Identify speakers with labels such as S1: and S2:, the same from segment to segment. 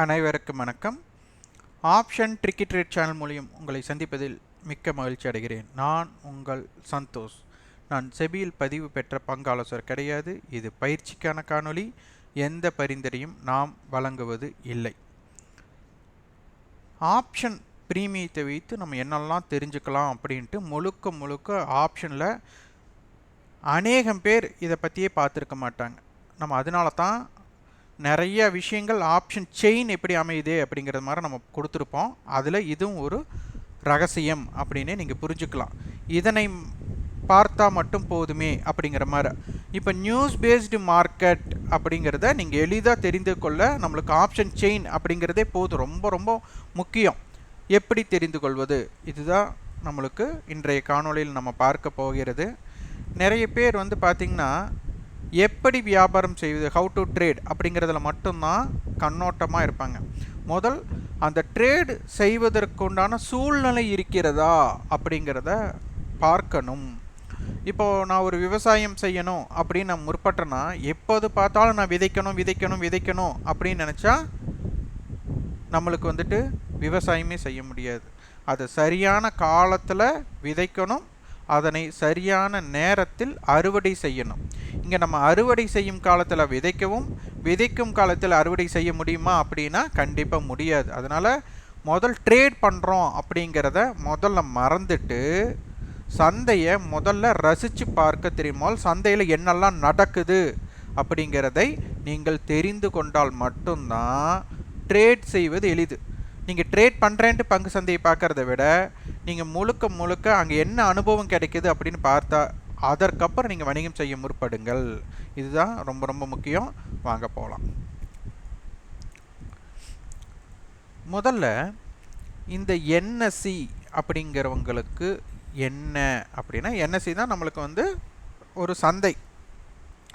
S1: அனைவருக்கும் வணக்கம். Option tricky trade channel மூலியம் உங்களை சந்திப்பதில் மிக்க மகிழ்ச்சி அடைகிறேன். நான் உங்கள் சந்தோஷ். நான் செபியில் பதிவு பெற்ற பங்காலோசர் கிடையாது. இது பயிற்சிக்கான காணொளி. எந்த பரிந்துரையும் நாம் வழங்குவது இல்லை. ஆப்ஷன் பிரீமியத்தை வைத்து நம்ம என்னெல்லாம் தெரிஞ்சுக்கலாம் அப்படின்ட்டு முழுக்க முழுக்க ஆப்ஷனில் அநேகம் பேர் இதை பற்றியே பார்த்துருக்க மாட்டாங்க. நம்ம அதனால தான் நிறைய விஷயங்கள் ஆப்ஷன் செயின் எப்படி அமையுது அப்படிங்கிறது மாதிரி நம்ம கொடுத்துருப்போம். அதில் இதுவும் ஒரு ரகசியம் அப்படின்னு நீங்கள் புரிஞ்சுக்கலாம். இதனை பார்த்தா மட்டும் போதுமே அப்படிங்கிற மாதிரி. இப்போ நியூஸ் பேஸ்டு மார்க்கெட் அப்படிங்கிறத நீங்கள் எளிதாக தெரிந்து கொள்ள நம்மளுக்கு ஆப்ஷன் செயின் அப்படிங்கிறதே போதும். ரொம்ப ரொம்ப முக்கியம். எப்படி தெரிந்து கொள்வது? இதுதான் நம்மளுக்கு இன்றைய காணொளியில் நம்ம பார்க்க போகிறது. நிறைய பேர் வந்து பார்த்திங்கன்னா எப்படி வியாபாரம் செய்வது ஹவு டு ட்ரேட் அப்படிங்கிறதுல மட்டும்தான் கண்ணோட்டமாக இருப்பாங்க. முதல் அந்த ட்ரேடு செய்வதற்குண்டான சூழ்நிலை இருக்கிறதா அப்படிங்கிறத பார்க்கணும். இப்போது நான் ஒரு விவசாயம் செய்யணும் அப்படின்னு நான் முற்பட்டேன்னா எப்போது பார்த்தாலும் நான் விதைக்கணும் விதைக்கணும் விதைக்கணும் அப்படின்னு நினச்சா நம்மளுக்கு வந்துட்டு விவசாயமே செய்ய முடியாது. அது சரியான காலத்தில் விதைக்கணும் அதனை சரியான நேரத்தில் அறுவடை செய்யணும். இங்கே நம்ம அறுவடை செய்யும் காலத்தில் விதைக்கவும் விதைக்கும் காலத்தில் அறுவடை செய்ய முடியுமா அப்படின்னா கண்டிப்பாக முடியாது. அதனால் முதல் ட்ரேட் பண்ணுறோம் அப்படிங்கிறத முதல்ல மறந்துட்டு சந்தையை முதல்ல ரசித்து பார்க்க தெரியுமால் சந்தையில் என்னெல்லாம் நடக்குது அப்படிங்கிறதை நீங்கள் தெரிந்து கொண்டால் மட்டும்தான் ட்ரேட் செய்வது எளிது. நீங்கள் ட்ரேட் பண்ணுறேன்ட்டு பங்கு சந்தையை பார்க்குறத விட நீங்கள் முழுக்க முழுக்க அங்கே என்ன அனுபவம் கிடைக்குது அப்படின்னு பார்த்தா அதற்கப்புறம் நீங்கள் வணிகம் செய்ய முற்படுங்கள். இதுதான் ரொம்ப ரொம்ப முக்கியம். வாங்க போகலாம் முதல்ல இந்த என்எஸ்சி அப்படிங்கிறவங்களுக்கு என்ன அப்படின்னா என்எஸ்சி தான் நம்மளுக்கு வந்து ஒரு சந்தை.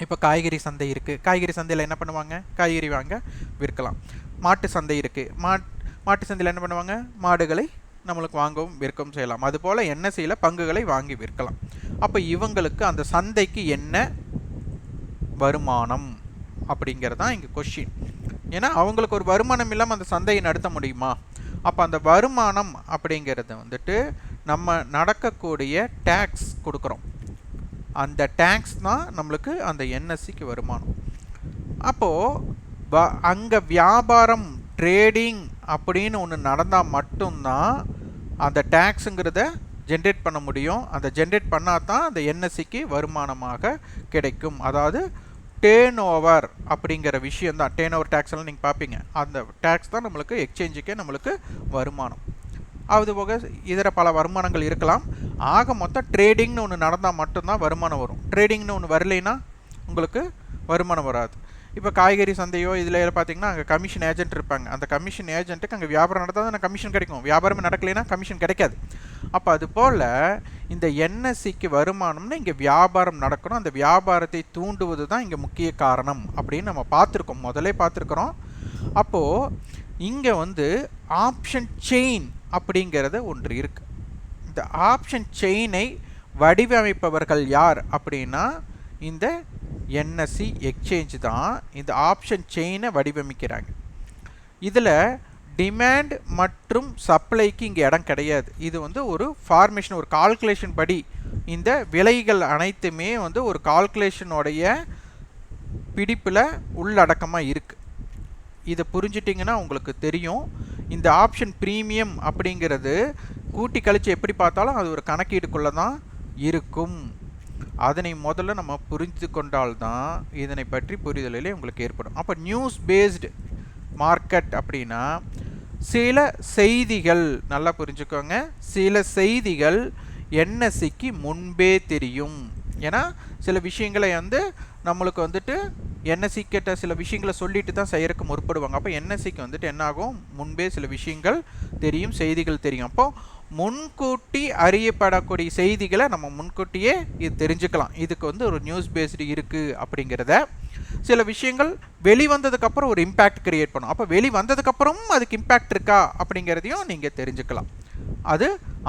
S1: இப்போ காய்கறி சந்தை இருக்குது காய்கறி சந்தையில் என்ன பண்ணுவாங்க? காய்கறி வாங்க விற்கலாம். மாட்டு சந்தை இருக்குது மாட் மாட்டு சந்தையில் என்ன பண்ணுவாங்க? மாடுகளை நம்மளுக்கு வாங்கவும் விற்கவும் செய்யலாம். அதுபோல் என்எஸ்சியில் பங்குகளை வாங்கி விற்கலாம். அப்போ இவங்களுக்கு அந்த சந்தைக்கு என்ன வருமானம் அப்படிங்கிறது தான் இங்கே கொஷின் ஏன்னா அவங்களுக்கு ஒரு வருமானம் இல்லாமல் அந்த சந்தையை நடத்த முடியுமா? அப்போ அந்த வருமானம் அப்படிங்கிறது வந்துட்டு நம்ம நடக்கக்கூடிய டேக்ஸ் கொடுக்குறோம். அந்த டேக்ஸ் தான் நம்மளுக்கு அந்த என்எஸ்சிக்கு வருமானம். அப்போது வ அங்கே வியாபாரம் ட்ரேடிங் அப்படின்னு ஒன்று நடந்தால் மட்டும்தான் அந்த டேக்ஸுங்கிறத ஜென்ரேட் பண்ண முடியும். அந்த ஜென்ரேட் பண்ணால் தான் அந்த என்எஸ்சிக்கு வருமானமாக கிடைக்கும். அதாவது டேர்ன் ஓவர் அப்படிங்கிற விஷயம் தான் டேர்ன் ஓவர் டேக்ஸ் எல்லாம் நீங்கள் பார்ப்பீங்க அந்த டேக்ஸ் தான் நம்மளுக்கு எக்ஸ்சேஞ்சுக்கே நம்மளுக்கு வருமானம். அது போக இதர பல வருமானங்கள் இருக்கலாம். ஆக மொத்தம் ட்ரேடிங்னு ஒன்று நடந்தால் மட்டும்தான் வருமானம் வரும். ட்ரேடிங்னு ஒன்று வரலைன்னா உங்களுக்கு வருமானம் வராது. இப்போ காய்கறி சந்தையோ இதில் பார்த்தீங்கன்னா அங்கே கமிஷன் ஏஜென்ட் இருப்பாங்க. அந்த கமிஷன் ஏஜென்ட்டுக்கு அங்கே வியாபாரம் நடந்தால் தான் கமிஷன் கிடைக்கும். வியாபாரமே நடக்கலைன்னா கமிஷன் கிடைக்காது. அப்போ அது போல் இந்த என்எஸ்சிக்கு வருமானம்னு இங்கே வியாபாரம் நடக்கணும். அந்த வியாபாரத்தை தூண்டுவது தான் இங்கே முக்கிய காரணம் அப்படின்னு நம்ம பார்த்துருக்கோம். முதலே பார்த்துருக்குறோம். அப்போது இங்கே வந்து ஆப்ஷன் செயின் அப்படிங்கிறது ஒன்று இருக்குது இந்த ஆப்ஷன் செயினை வடிவமைப்பவர்கள் யார் அப்படின்னா இந்த என்எஸ்சி எக்ஸ்சேஞ்சு தான் இந்த ஆப்ஷன் செயினை வடிவமைக்கிறாங்க. இதில் டிமாண்ட் மற்றும் சப்ளைக்கு இங்கே இடம் கிடையாது. இது வந்து ஒரு ஃபார்மேஷன் ஒரு கால்குலேஷன் படி இந்த விலைகள் அனைத்துமே வந்து ஒரு கால்குலேஷனுடைய பிடிப்பில் உள்ளடக்கமாக இருக்குது இதை புரிஞ்சிட்டிங்கன்னா உங்களுக்கு தெரியும். இந்த ஆப்ஷன் ப்ரீமியம் அப்படிங்கிறது கூட்டி கழித்து எப்படி பார்த்தாலும் அது ஒரு கணக்கீடுக்குள்ளே தான் இருக்கும். அதனை முதல்ல நம்ம புரிந்து கொண்டால்தான் இதனை பற்றி புரிதலிலே உங்களுக்கு ஏற்படும். அப்போ நியூஸ் பேஸ்டு மார்க்கெட் அப்படின்னா சில செய்திகள் நல்லா புரிஞ்சுக்கோங்க. சில செய்திகள் என்எஸ்சிக்கு முன்பே தெரியும். ஏன்னா சில விஷயங்களை வந்து நம்மளுக்கு வந்துட்டு என்எஸ்சி கிட்ட சில விஷயங்களை சொல்லிட்டு தான் செய்யறதுக்கு முற்படுவாங்க. அப்போ என்எஸ்சிக்கு வந்துட்டு என்னாகும் முன்பே சில விஷயங்கள் தெரியும் செய்திகள் தெரியும். அப்போ முன்கூட்டி அறியப்படக்கூடிய செய்திகளை நம்ம முன்கூட்டியே இது தெரிஞ்சுக்கலாம். இதுக்கு வந்து ஒரு நியூஸ் பேஸ்டு இருக்குது அப்படிங்கிறத. சில விஷயங்கள் வெளிவந்ததுக்கப்புறம் ஒரு இம்பேக்ட் கிரியேட் பண்ணும். அப்போ வெளி வந்ததுக்கப்புறமும் அதுக்கு இம்பேக்ட் இருக்கா அப்படிங்கிறதையும் நீங்கள் தெரிஞ்சுக்கலாம். அது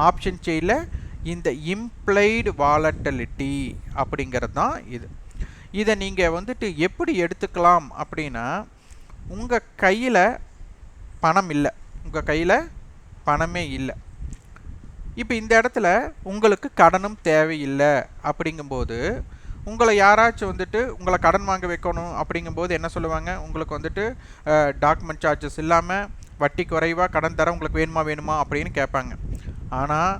S1: ஆப்ஷன் செயினில் இந்த இம்ப்ளைடு வாலட்டலிட்டி அப்படிங்கிறது தான் இது. இதை நீங்கள் வந்துட்டு எப்படி எடுத்துக்கலாம் அப்படின்னா உங்கள் கையில் பணம் இல்லை. உங்கள் கையில் பணமே இல்லை. இப்போ இந்த இடத்துல உங்களுக்கு கடனும் தேவையில்லை அப்படிங்கும்போது உங்களை யாராச்சும் வந்துட்டு உங்களை கடன் வாங்க வைக்கணும் அப்படிங்கும்போது என்ன சொல்லுவாங்க? உங்களுக்கு வந்துட்டு டாக்குமெண்ட் சார்ஜஸ் இல்லாமல் வட்டி குறைவாக கடன் தர உங்களுக்கு வேணுமா வேணுமா அப்படின்னு கேட்பாங்க. ஆனால்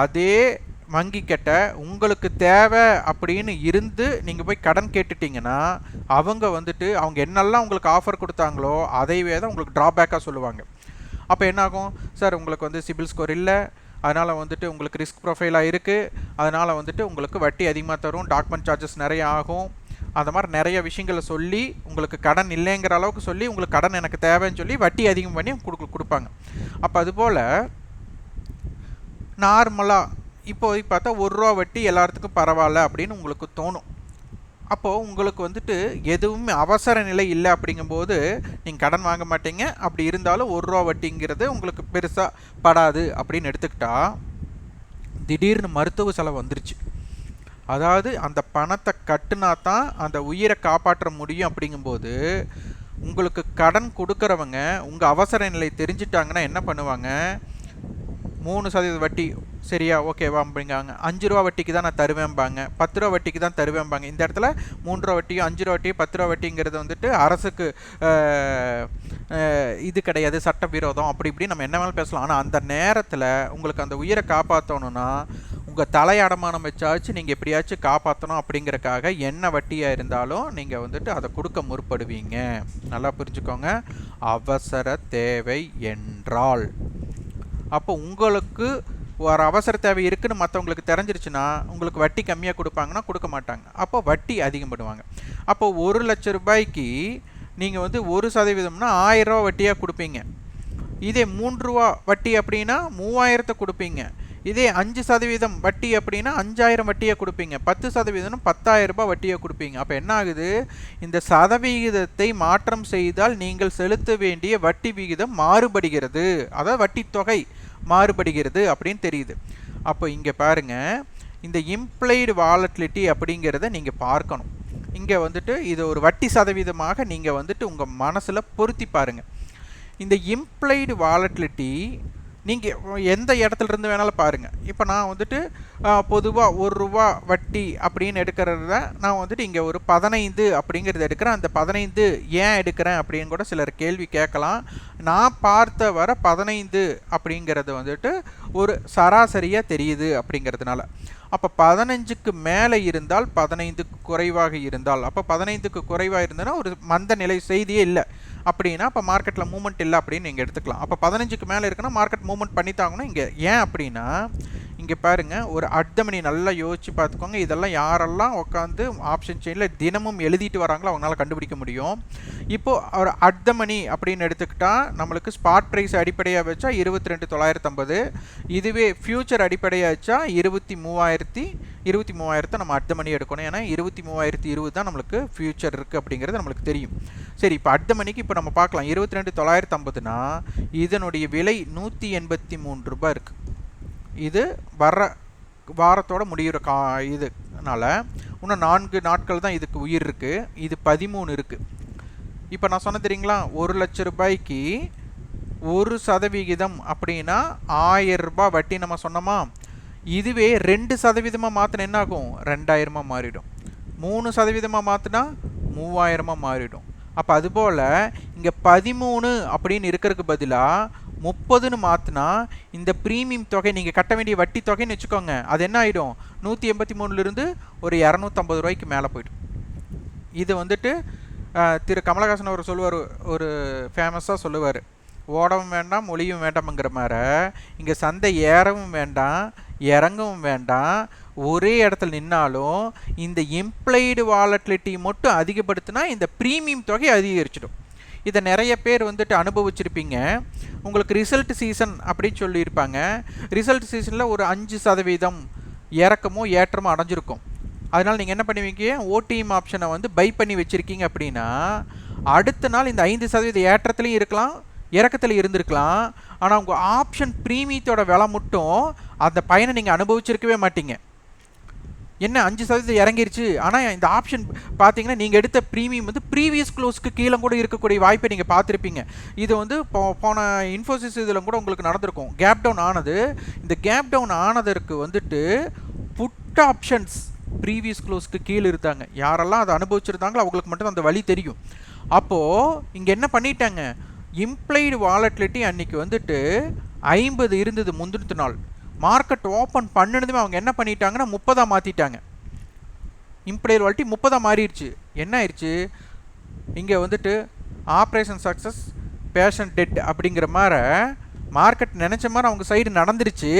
S1: அதே வங்கி கிட்ட உங்களுக்கு தேவை அப்படின்னு இருந்து நீங்கள் போய் கடன் கேட்டுட்டிங்கன்னா அவங்க வந்துட்டு அவங்க என்னெல்லாம் உங்களுக்கு ஆஃபர் கொடுத்தாங்களோ அதைவே தான் உங்களுக்கு ட்ராபேக்காக சொல்லுவாங்க. அப்போ என்னாகும்? சார் உங்களுக்கு வந்து சிபில் ஸ்கோர் இல்லை. அதனால் வந்துட்டு உங்களுக்கு ரிஸ்க் ப்ரொஃபைலாக இருக்குது அதனால் வந்துட்டு உங்களுக்கு வட்டி அதிகமாக தரும் டாக்குமெண்ட் சார்ஜஸ் நிறைய ஆகும். அந்த மாதிரி நிறைய விஷயங்களை சொல்லி உங்களுக்கு கடன் இல்லைங்கிற அளவுக்கு சொல்லி உங்களுக்கு கடன் எனக்கு தேவைன்னு சொல்லி வட்டி அதிகம் பண்ணி கொடுக்க கொடுப்பாங்க. அப்போ அதுபோல் நார்மலாக இப்போ பார்த்தா ஒரு ரூபா வட்டி எல்லாத்துக்கும் பரவாயில்ல அப்படின்னு உங்களுக்கு தோணும். அப்போது உங்களுக்கு வந்துட்டு எதுவுமே அவசர நிலை இல்லை அப்படிங்கும்போது நீங்கள் கடன் வாங்க மாட்டீங்க. அப்படி இருந்தாலும் ஒரு ரூபா வட்டிங்கிறது உங்களுக்கு பெருசாக படாது அப்படின்னு எடுத்துக்கிட்டா திடீர்னு மருத்துவ செலவு வந்துருச்சு. அதாவது அந்த பணத்தை கட்டுனா தான் அந்த உயிரை காப்பாற்ற முடியும் அப்படிங்கும்போது உங்களுக்கு கடன் கொடுக்குறவங்க உங்கள் அவசர நிலை தெரிஞ்சிட்டாங்கன்னா என்ன பண்ணுவாங்க? மூணு சதவீத வட்டி சரியா? ஓகேவா அப்படிங்காங்க அஞ்சு ரூபா வட்டிக்கு தான் நான் தருவேன்பாங்க பத்து ரூபா வட்டிக்கு தான் தருவேன்பாங்க இந்த இடத்துல மூன்று ரூபா வட்டியும் அஞ்சு ரூபா வட்டியும் பத்து ரூபா வட்டிங்கிறது வந்துட்டு அரசுக்கு இது கிடையாது சட்டவிரோதம். அப்படி இப்படி நம்ம என்ன வேணாலும் பேசலாம். ஆனால் அந்த நேரத்தில் உங்களுக்கு அந்த உயிரை காப்பாற்றணும்னா உங்கள் தலையடமானம் வச்சாச்சு நீங்கள் எப்படியாச்சும் காப்பாற்றணும் அப்படிங்கிறக்காக என்ன வட்டியாக இருந்தாலும் நீங்கள் வந்துட்டு அதை கொடுக்க முற்படுவீங்க. நல்லா புரிஞ்சுக்கோங்க. அவசர தேவை என்றால். அப்போ உங்களுக்கு ஒரு அவசர தேவை இருக்குன்னு மற்றவங்களுக்கு தெரிஞ்சிருச்சுன்னா உங்களுக்கு வட்டி கம்மியாக கொடுப்பாங்கன்னா கொடுக்க மாட்டாங்க. அப்போ வட்டி அதிகம் பண்ணுவாங்க. அப்போ ஒரு லட்ச ரூபாய்க்கு நீங்கள் வந்து ஒரு சதவீதம்னா ஆயிரரூவா வட்டியாக கொடுப்பீங்க. இதே மூன்று ரூபா வட்டி அப்படின்னா மூவாயிரத்தை கொடுப்பீங்க. இதே அஞ்சு சதவீதம் வட்டி அப்படின்னா அஞ்சாயிரம் வட்டியை கொடுப்பீங்க. பத்து சதவீதம் பத்தாயிரம் ரூபாய் வட்டியை கொடுப்பீங்க. அப்போ என்ன ஆகுது? இந்த சதவிகிதத்தை மாற்றம் செய்தால் நீங்கள் செலுத்த வேண்டிய வட்டி விகிதம் மாறுபடுகிறது. அதாவது வட்டி தொகை மாறுபடுகிறது அப்படின்னு தெரியுது. அப்போ இங்கே பாருங்கள் இந்த இம்ப்ளைடு வாலட்லிட்டி அப்படிங்கிறத நீங்கள் பார்க்கணும். இங்கே வந்துட்டு இது ஒரு வட்டி சதவீதமாக நீங்கள் வந்துட்டு உங்கள் மனசில் பொருத்தி பாருங்கள் இந்த இம்ப்ளைடு வாலட்லிட்டி நீங்கள் எந்த இடத்துல இருந்து வேணாலும் பாருங்கள் இப்போ நான் வந்துட்டு பொதுவாக ஒரு ரூபா வட்டி அப்படின்னு எடுக்கிறத நான் வந்துட்டு இங்கே ஒரு பதினைந்து அப்படிங்கிறது எடுக்கிறேன். அந்த பதினைந்து ஏன் எடுக்கிறேன் அப்படின்னு கூட சிலர் கேள்வி கேட்கலாம். நான் பார்த்த வர பதினைந்து அப்படிங்கிறது வந்துட்டு ஒரு சராசரியாக தெரியுது அப்படிங்கிறதுனால. அப்போ பதினஞ்சுக்கு மேலே இருந்தால் பதினைந்துக்கு குறைவாக இருந்தால் அப்போ பதினைந்துக்கு குறைவாக இருந்ததுன்னா ஒரு மந்த நிலை செய்தியே இல்லை. அப்படின்னா இப்போ மார்க்கெட்டில் மூவ்மெண்ட் இல்லை அப்படின்னு நீங்கள் எடுத்துக்கலாம். அப்போ பதினஞ்சுக்கு மேலே இருக்குன்னா மார்க்கெட் மூவ்மெண்ட் பண்ணித்தாங்கணும். இங்கே ஏன் அப்படின்னா இங்கே பாருங்கள் ஒரு அர்த்தமணி நல்லா யோசிச்சு பார்த்துக்கோங்க. இதெல்லாம் யாரெல்லாம் உட்காந்து ஆப்ஷன் செயினில் தினமும் எழுதிட்டு வராங்களோ அவங்களால கண்டுபிடிக்க முடியும். இப்போது ஒரு அர்த்தமணி அப்படின்னு எடுத்துக்கிட்டால் நம்மளுக்கு ஸ்பாட் ப்ரைஸ் அடிப்படையாக வச்சா இருபத்தி ரெண்டு தொள்ளாயிரத்தம்பது. இதுவே ஃப்யூச்சர் அடிப்படையாக வச்சா இருபத்தி மூவாயிரத்தி இருபத்தி மூவாயிரத்தை நம்ம அடுத்த மணி எடுக்கணும். ஏன்னா இருபத்தி மூவாயிரத்தி இருபது தான் நம்மளுக்கு ஃப்யூச்சர் இருக்குது அப்படிங்கிறது நம்மளுக்கு தெரியும். சரி இப்போ அடுத்த மணிக்கு இப்போ நம்ம பார்க்கலாம். இருபத்தி ரெண்டு தொள்ளாயிரத்து ஐம்பதுனா இதனுடைய விலை நூற்றி எண்பத்தி மூன்று ரூபாய் இருக்குது இது வர்ற வாரத்தோட முடிகிற கா இதுனால இன்னும் நான்கு நாட்கள் தான் இதுக்கு உயிர் இருக்குது இது பதிமூணு இருக்குது இப்போ நான் சொன்ன தெரியுங்களா? ஒரு லட்ச ரூபாய்க்கு ஒரு சதவிகிதம் அப்படின்னா ஆயிரம் ரூபாய் வட்டி நம்ம சொன்னோமா? இதுவே ரெண்டு சதவீதமாக மாற்றினா என்ன ஆகும் ரெண்டாயிரமாக மாறிடும். மூணு சதவீதமாக மாற்றினா மூவாயிரமாக மாறிடும். அப்போ அதுபோல் இங்கே பதிமூணு அப்படின்னு இருக்கிறதுக்கு பதிலாக முப்பதுன்னு மாற்றினா இந்த ப்ரீமியம் தொகை நீங்கள் கட்ட வேண்டிய வட்டி தொகைன்னு வச்சுக்கோங்க. அது என்ன ஆகிடும் நூற்றி எண்பத்தி மூணுலேருந்து ஒரு இரநூத்தம்பது ரூபாய்க்கு மேலே போய்டும். இது வந்துட்டு திரு கமலஹாசன் அவர் சொல்லுவார் ஒரு ஃபேமஸாக சொல்லுவார். ஓடவும் வேண்டாம் ஒளியும் வேண்டாம்ங்கிற மாதிரி இங்கே சந்தை ஏறவும் வேண்டாம் இறங்கவும் வேண்டாம். ஒரே இடத்துல நின்னாலும் இந்த இம்ப்ளைடு வாலட்டிலிட்டி மட்டும் அதிகப்படுத்தினா இந்த ப்ரீமியம் தொகை அதிகரிச்சிடும். இதை நிறைய பேர் வந்துட்டு அனுபவிச்சிருப்பீங்க. உங்களுக்கு ரிசல்ட் சீசன் அப்படின்னு சொல்லியிருப்பாங்க. ரிசல்ட் சீசனில் ஒரு அஞ்சு சதவீதம் இறக்கமோ ஏற்றமோ அடைஞ்சிருக்கும். அதனால் நீங்கள் என்ன பண்ணுவீங்க? ஓடிஎம் ஆப்ஷனை வந்து பை பண்ணி வச்சுருக்கீங்க அப்படின்னா அடுத்த நாள் இந்த ஐந்து சதவீத ஏற்றத்துலையும் இருக்கலாம் இறக்கத்தில் இருந்திருக்கலாம். ஆனால் உங்கள் ஆப்ஷன் ப்ரீமியத்தோட விலை மட்டும் அந்த பயனை நீங்கள் அனுபவிச்சிருக்கவே மாட்டீங்க. என்ன அஞ்சு சதவீதம் இறங்கிருச்சு. ஆனால் இந்த ஆப்ஷன் பார்த்தீங்கன்னா நீங்கள் எடுத்த ப்ரீமியம் வந்து ப்ரீவியஸ் க்ளோஸ்க்கு கீழே கூட இருக்கக்கூடிய வாய்ப்பை நீங்கள் பார்த்துருப்பீங்க. இது வந்து போ போன இன்ஃபோசிஸ் இதில் கூட உங்களுக்கு நடந்திருக்கும். கேப் டவுன் ஆனது இந்த கேப் டவுன் ஆனதற்கு வந்துட்டு புட் ஆப்ஷன்ஸ் ப்ரீவியஸ் க்ளோஸ்க்கு கீழே இருந்தாங்க. யாரெல்லாம் அதை அனுபவிச்சிருந்தாங்களோ அவங்களுக்கு மட்டும் அந்த வழி தெரியும். அப்போது இங்கே என்ன பண்ணிட்டாங்க? இம்ப்ளைடு வாலட்டிலிட்டி அன்னைக்கு வந்துட்டு ஐம்பது இருந்தது முந்தினத்து நாள். மார்க்கெட் ஓப்பன் பண்ணினதுமே அவங்க என்ன பண்ணிட்டாங்கன்னா முப்பதாக மாற்றிட்டாங்க இம்ப்ளையர் வால்ட்டி முப்பதாக மாறிடுச்சு. என்ன ஆயிடுச்சு? இங்கே வந்துட்டு ஆப்ரேஷன் சக்ஸஸ் பேஷன் டெட் அப்படிங்கிற மாதிரி மார்க்கெட் நினச்ச மாதிரி அவங்க சைடு நடந்துருச்சு.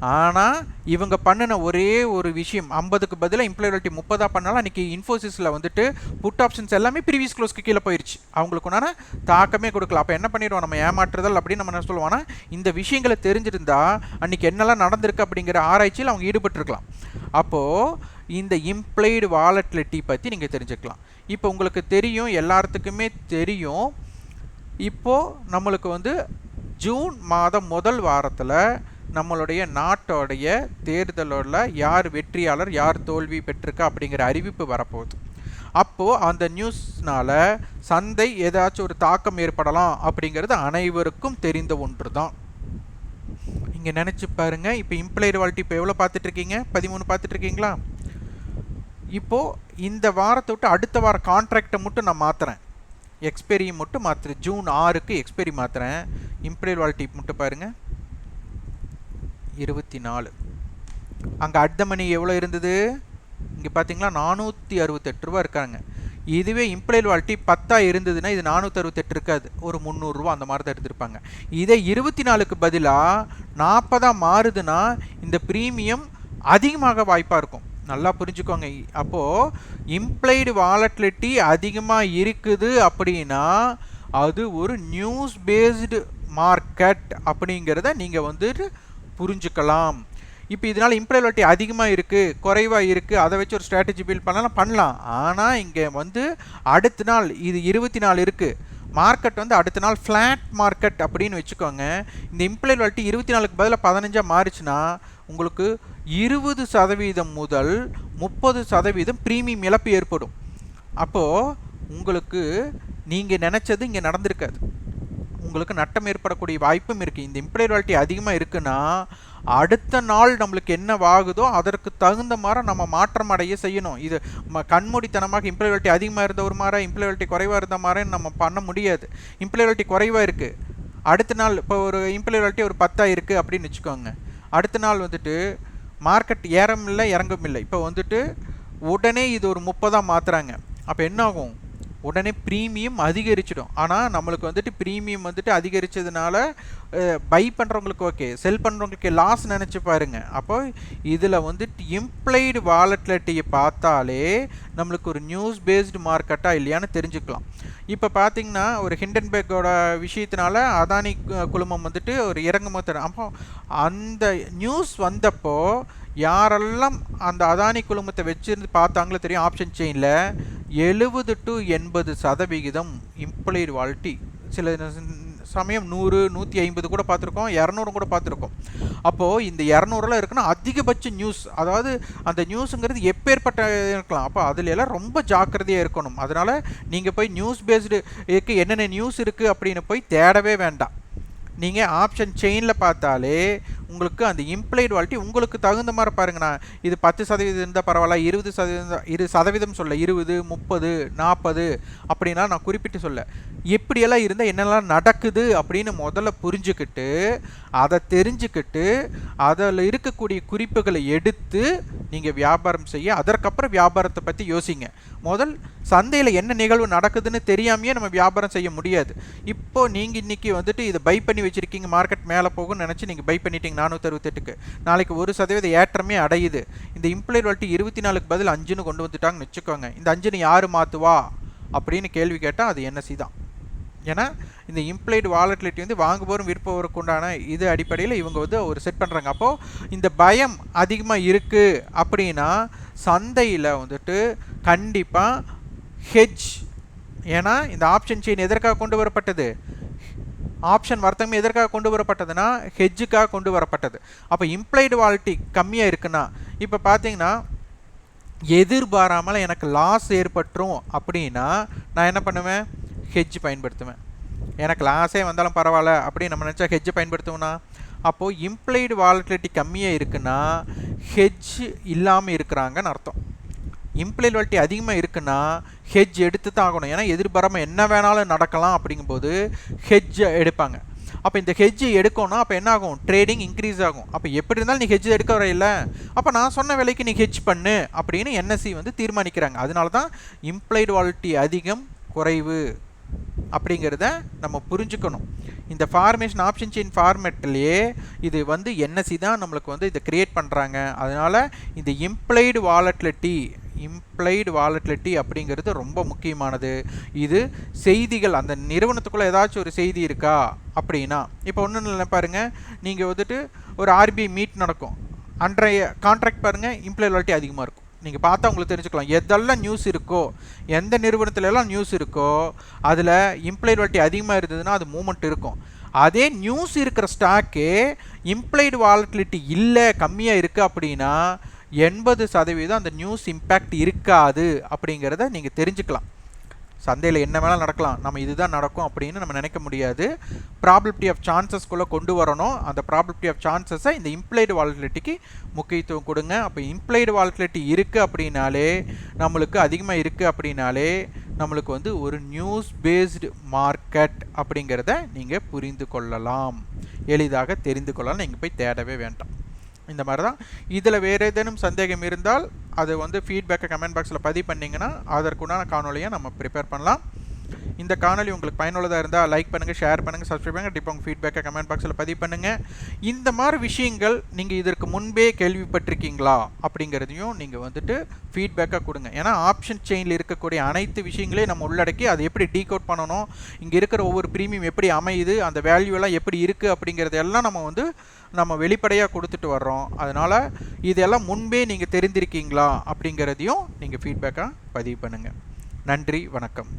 S1: ஆனால் இவங்க பண்ணின ஒரே ஒரு விஷயம். ஐம்பதுக்கு பதிலாக இம்ப்ளாயபிலிட்டி முப்பதாக பண்ணாலும் அன்றைக்கி இன்ஃபோசிஸில் வந்துட்டு புட் ஆப்ஷன்ஸ் எல்லாமே ப்ரீவியஸ் க்ளோஸ்க்கு கீழே போயிடுச்சு அவங்களுக்கு உண்டான தாக்கமே கொடுக்கல. அப்போ என்ன பண்ணிடுவோம்? நம்ம ஏமாற்றுதல் அப்படின்னு நம்ம என்ன சொல்லுவோம்னா இந்த விஷயங்களை தெரிஞ்சிருந்தா அன்றைக்கி என்னெல்லாம் நடந்திருக்கு அப்படிங்கிற ஆராய்ச்சியில் அவங்க ஈடுபட்டிருக்கலாம். அப்போது இந்த இம்ப்ளைடு வாலட்லிட்டி பற்றி நீங்கள் தெரிஞ்சுக்கலாம். இப்போ உங்களுக்கு தெரியும் எல்லாத்துக்குமே தெரியும். இப்போது நம்மளுக்கு வந்து ஜூன் மாதம் முதல் வாரத்தில் நம்மளுடைய நாட்டோடைய தேர்தலில் யார் வெற்றியாளர் யார் தோல்வி பெற்றிருக்கா அப்படிங்கிற அறிவிப்பு வரப்போகுது. அப்போது அந்த நியூஸ்னால் சந்தை ஏதாச்சும் ஒரு தாக்கம் ஏற்படலாம் அப்படிங்கிறது அனைவருக்கும் தெரிந்த ஒன்று தான் இங்கே நினச்சி பாருங்கள் இப்போ இம்ப்ளைடு வால்ட்டி இப்போ எவ்வளோ பார்த்துட்ருக்கீங்க பதிமூணு பார்த்துட்ருக்கீங்களா இப்போது இந்த வாரத்தை விட்டு அடுத்த வார கான்ட்ராக்டை மட்டும் நான் மாற்றுறேன் எக்ஸ்பெரி மட்டும் மாற்றுறேன் ஜூன் ஆறுக்கு எக்ஸ்பெரி மாற்றுறேன் இம்ப்ளைடு வால்ட்டி மட்டும் பாருங்கள் இருபத்தி நாலு அங்கே அட் மணி எவ்வளோ இருந்தது? இங்கே பார்த்தீங்களா நானூற்றி அறுபத்தெட்டு ரூபா இருக்காங்க. இதுவே இம்ப்ளைல் வால்ட்டி பத்தாக இருந்ததுன்னா இது நானூற்றி அறுபத்தெட்டு இருக்காது. ஒரு முந்நூறுரூவா அந்த மாதிரி தான் எடுத்திருப்பாங்க. இதே இருபத்தி நாலுக்கு பதிலாக நாற்பதாக மாறுதுன்னா இந்த ப்ரீமியம் அதிகமாக வாய்ப்பாக இருக்கும். நல்லா புரிஞ்சுக்கோங்க. அப்போது இம்ப்ளைடு வாலட்லிட்டி அதிகமாக இருக்குது அப்படின்னா அது ஒரு நியூஸ் பேஸ்டு மார்க்கெட் அப்படிங்கிறத நீங்கள் வந்துட்டு புரிஞ்சுக்கலாம். இப்போ இதனால் இம்ப்ளைபிலிட்டி அதிகமாக இருக்குது குறைவாக இருக்குது அதை வச்சு ஒரு ஸ்ட்ராட்டஜி பில்ட் பண்ணலாம் பண்ணலாம். ஆனால் இங்கே வந்து அடுத்த நாள் இது இருபத்தி நாலு இருக்குது மார்க்கெட் வந்து அடுத்த நாள் ஃப்ளாட் மார்க்கெட் அப்படின்னு வச்சுக்கோங்க. இந்த இம்ப்ளைபிலிட்டி இருபத்தி நாலுக்கு பதிலாக பதினஞ்சாக மாறிச்சுன்னா உங்களுக்கு இருபது சதவீதம் முதல் முப்பது சதவீதம் ப்ரீமியம் இழப்பு ஏற்படும். அப்போது உங்களுக்கு நீங்கள் நினச்சது இங்கே நடந்திருக்காது. உங்களுக்கு நட்டம் ஏற்படக்கூடிய வாய்ப்பும் இருக்குது இந்த இம்ப்ளைபிலிட்டி அதிகமாக இருக்குன்னா அடுத்த நாள் நம்மளுக்கு என்ன ஆகுதோ அதற்கு தகுந்த மாதிரி நம்ம மாற்றம் அடைய செய்யணும். இது கண்மூடித்தனமாக இம்ப்ளைபிலிட்டி அதிகமாக இருந்த ஒரு மாதிரி இம்ப்ளைபிலிட்டி குறைவாக இருந்த மாதிரி நம்ம பண்ண முடியாது. இம்ப்ளைபிலிட்டி குறைவாக இருக்குது அடுத்த நாள் இப்போ ஒரு இம்ப்ளைபிலிட்டி ஒரு பத்தாக இருக்குது அப்படின்னு வச்சுக்கோங்க. அடுத்த நாள் வந்துட்டு மார்க்கெட் ஏறமில்லை இறங்கும் இல்லை. இப்போ வந்துட்டு உடனே இது ஒரு முப்பதாக மாற்றுறாங்க அப்போ என்ன ஆகும் உடனே ப்ரீமியம் அதிகரிச்சிடும். ஆனால் நம்மளுக்கு வந்துட்டு ப்ரீமியம் வந்துட்டு அதிகரித்ததுனால பை பண்ணுறவங்களுக்கு ஓகே செல் பண்ணுறவங்களுக்கு லாஸ் நினச்சி பாருங்க. அப்போ இதில் வந்துட்டு இம்ப்ளைடு வாலட்லிட்டியை பார்த்தாலே நம்மளுக்கு ஒரு நியூஸ் பேஸ்டு மார்க்கெட்டாக இல்லையான்னு தெரிஞ்சுக்கலாம். இப்போ பார்த்தீங்கன்னா ஒரு ஹிண்டன்பேக்கோட விஷயத்தினால அதானி குழுமம் வந்துட்டு ஒரு இறங்குமோது அப்போ அந்த நியூஸ் வந்தப்போ யாரெல்லாம் அந்த அதானி குழுமத்தை வச்சிருந்து பார்த்தாங்களோ தெரியும் ஆப்ஷன் செயினில் எழுபது டு எண்பது சதவிகிதம் இம்ப்ளைடு வால்ட்டி சில சமயம் நூறு நூற்றி ஐம்பது கூட பார்த்துருக்கோம் இரநூறு கூட பார்த்துருக்கோம். அப்போது இந்த இரநூறுலாம் இருக்குன்னா அதிகபட்ச நியூஸ் அதாவது அந்த நியூஸுங்கிறது எப்பேற்பட்ட இருக்கலாம். அப்போ அதில் எல்லாம் ரொம்ப ஜாக்கிரதையாக இருக்கணும். அதனால் நீங்கள் போய் நியூஸ் பேஸ்டு இருக்கு என்னென்ன நியூஸ் இருக்குது அப்படின்னு போய் தேடவே வேண்டாம். நீங்கள் ஆப்ஷன் செயினில் பார்த்தாலே உங்களுக்கு அந்த இம்ப்ளைடு வாலிட்டி உங்களுக்கு தகுந்த மாதிரி பாருங்கண்ணா. இது பத்து சதவீதம் இருந்தால் பரவாயில்ல இருபது சதவீதம் இரு சதவீதம் சொல்ல இருபது முப்பது நாற்பது அப்படின்னா நான் குறிப்பிட்டு சொல்ல. எப்படியெல்லாம் இருந்தால் என்னெல்லாம் நடக்குது அப்படின்னு முதல்ல புரிஞ்சுக்கிட்டு அதை தெரிஞ்சுக்கிட்டு அதில் இருக்கக்கூடிய குறிப்புகளை எடுத்து நீங்கள் வியாபாரம் செய்ய அதற்கப்புறம் வியாபாரத்தை பற்றி யோசிங்க. முதல் சந்தையில் என்ன நிகழ்வு நடக்குதுன்னு தெரியாமையே நம்ம வியாபாரம் செய்ய முடியாது. இப்போ நீங்கள் இன்றைக்கி வந்துட்டு இதை பை பண்ணி வச்சுருக்கீங்க மார்க்கெட் மேலே போகும்னு நினச்சி நீங்கள் பை பண்ணிட்டீங்க நானூற்றி அறுபத்தெட்டுக்கு நாளைக்கு ஒரு சதவீத ஏற்றமே அடையுது. இந்த இம்ப்ளாய்ட் வால்ட்டி இருபத்தி நாலுக்கு பதில் அஞ்சுன்னு கொண்டு வந்துட்டாங்கன்னு வச்சுக்கோங்க. இந்த அஞ்சுன்னு யார் மாற்றுவா அப்படின்னு கேள்வி கேட்டால் அது என்எஸ்சி தான். ஏன்னா இந்த இம்ப்ளைடு வாலட்டிலிட்டி வந்து வாங்குபவரும் விற்பவருக்கு உண்டான இது அடிப்படையில் இவங்க வந்து ஒரு செட் பண்ணுறாங்க அப்போது இந்த பயம் அதிகமாக இருக்குது அப்படின்னா சந்தையில் வந்துட்டு கண்டிப்பாக ஹெஜ் ஏன்னா இந்த ஆப்ஷன் செயின் எதற்காக கொண்டு வரப்பட்டது? ஆப்ஷன் வர்த்தகம் எதற்காக கொண்டு வரப்பட்டதுன்னா ஹெஜ்ஜுக்காக கொண்டு வரப்பட்டது. அப்போ இம்ப்ளைடு வாலிட்டி கம்மியாக இருக்குன்னா இப்போ பார்த்தீங்கன்னா எதிர்பாராமல் எனக்கு லாஸ் ஏற்பட்டுரும் அப்படின்னா நான் என்ன பண்ணுவேன்? ஹெஜ் பயன்படுத்துவேன். எனக்கு லாஸே வந்தாலும் பரவாயில்ல அப்படின்னு நம்ம நினச்சா ஹெஜ் பயன்படுத்துவோம்னா அப்போது இம்ப்ளைடு வாலட்டிலிட்டி கம்மியாக இருக்குன்னா ஹெஜ் இல்லாமல் இருக்கிறாங்கன்னு அர்த்தம். இம்ப்ளைட் வாலிட்டி அதிகமாக இருக்குன்னா ஹெஜ் எடுத்து தான் ஆகணும். ஏன்னா எதிர்பாராமல் என்ன வேணாலும் நடக்கலாம் அப்படிங்கும்போது ஹெஜ் எடுப்பாங்க. அப்போ இந்த ஹெஜ் எடுக்கணும் அப்போ என்ன ஆகும் ட்ரேடிங் இன்க்ரீஸ் ஆகும். அப்போ எப்படி இருந்தாலும் நீ ஹெஜ் எடுக்க வரையில அப்போ நான் சொன்ன விலைக்கு நீ ஹெஜ் பண்ணு அப்படின்னு என்எஸ்சி வந்து தீர்மானிக்கிறாங்க. அதனால தான் இம்ப்ளைடு வாலிட்டி அதிகம் குறைவு அப்படிங்கிறத நம்ம புரிஞ்சுக்கணும். இந்த ஃபார்மேஷன் ஆப்ஷன் செயின் ஃபார்மேட்லேயே இது வந்து என்எஸ்சி தான் நம்மளுக்கு வந்து இதை க்ரியேட் பண்ணுறாங்க அதனால் இந்த இம்ப்ளைடு வாலட்லிட்டி இம்ப்ளைடு வாலட்டிலிட்டி அப்படிங்கிறது ரொம்ப முக்கியமானது. இது செய்திகள் அந்த நிறுவனத்துக்குள்ளே ஏதாச்சும் ஒரு செய்தி இருக்கா அப்படின்னா இப்போ ஒன்றும் இல்லை பாருங்கள் நீங்கள் வந்துட்டு ஒரு ஆர்பிஐ மீட் நடக்கும். அன்றைய கான்ட்ராக்ட் பாருங்கள் இம்ப்ளாய் வாலிட்டி அதிகமாக இருக்கும். நீங்கள் பார்த்தா உங்களுக்கு தெரிஞ்சுக்கலாம். எதெல்லாம் நியூஸ் இருக்கோ எந்த நிறுவனத்துலலாம் நியூஸ் இருக்கோ அதில் இம்ப்ளைடு வாலிட்டி அதிகமாக இருந்ததுன்னா அது மூமெண்ட் இருக்கும். அதே நியூஸ் இருக்கிற ஸ்டாக்கு இம்ப்ளைடு வாலட்டிலிட்டி இல்லை கம்மியாக இருக்குது அப்படின்னா எண்பது சதவீதம் அந்த நியூஸ் இம்பேக்ட் இருக்காது அப்படிங்கிறத நீங்கள் தெரிஞ்சுக்கலாம். சந்தையில் என்ன வேணாலும் நடக்கலாம். நம்ம இதுதான் நடக்கும் அப்படின்னு நம்ம நினைக்க முடியாது. ப்ராபிலிட்டி ஆஃப் சான்சஸ்குள்ளே கொண்டு வரணும். அந்த ப்ராபிலிட்டி ஆஃப் சான்சஸை இந்த இம்ப்ளைடு வால்டிலிட்டிக்கு முக்கியத்துவம் கொடுங்க. அப்போ இம்ப்ளைடு வால்டிலிட்டி இருக்குது அப்படின்னாலே நம்மளுக்கு அதிகமாக இருக்குது அப்படின்னாலே நம்மளுக்கு வந்து ஒரு நியூஸ் பேஸ்டு மார்க்கெட் அப்படிங்கிறத நீங்கள் புரிந்து கொள்ளலாம். எளிதாக தெரிந்து கொள்ளலாம். நீங்கள் போய் தேடவே வேண்டாம். இந்த மாதிரி தான் இதில் வேறு ஏதேனும் சந்தேகம் இருந்தால் அது வந்து ஃபீட்பேக்கை கமெண்ட் பாக்ஸில் பதிவு பண்ணிங்கன்னா அதற்குண்டான காணொலியை நம்ம ப்ரிப்பேர் பண்ணலாம். இந்த காணொலி உங்களுக்கு பயனுள்ளதாக இருந்தால் லைக் பண்ணுங்கள் ஷேர் பண்ணுங்கள் சப்ஸ்கிரைப் பண்ணுங்கள் டிப்பாக உங்கள் ஃபீட்பேக்கை கமெண்ட் பாக்ஸில் பதிவு பண்ணுங்கள் இந்த மாதிரி விஷயங்கள் நீங்கள் இதற்கு முன்பே கேள்விப்பட்டிருக்கீங்களா? அப்படிங்கிறதையும் நீங்கள் வந்துட்டு ஃபீட்பேக்காக கொடுங்க. ஏன்னா ஆப்ஷன் செயினில் இருக்கக்கூடிய அனைத்து விஷயங்களையும் நம்ம உள்ளடக்கி அதை எப்படி டீகோட் பண்ணணும்? இங்கே இருக்கிற ஒவ்வொரு ப்ரீமியம் எப்படி அமையுது? அந்த வேல்யூலாம் எப்படி இருக்குது அப்படிங்கிறதெல்லாம் நம்ம வந்து நம்ம வெளிப்படையாக கொடுத்துட்டு வர்றோம். அதனால் இதெல்லாம் முன்பே நீங்கள் தெரிந்திருக்கீங்களா அப்படிங்கிறதையும் நீங்கள் ஃபீட்பேக்காக பதிவு பண்ணுங்கள் நன்றி வணக்கம்.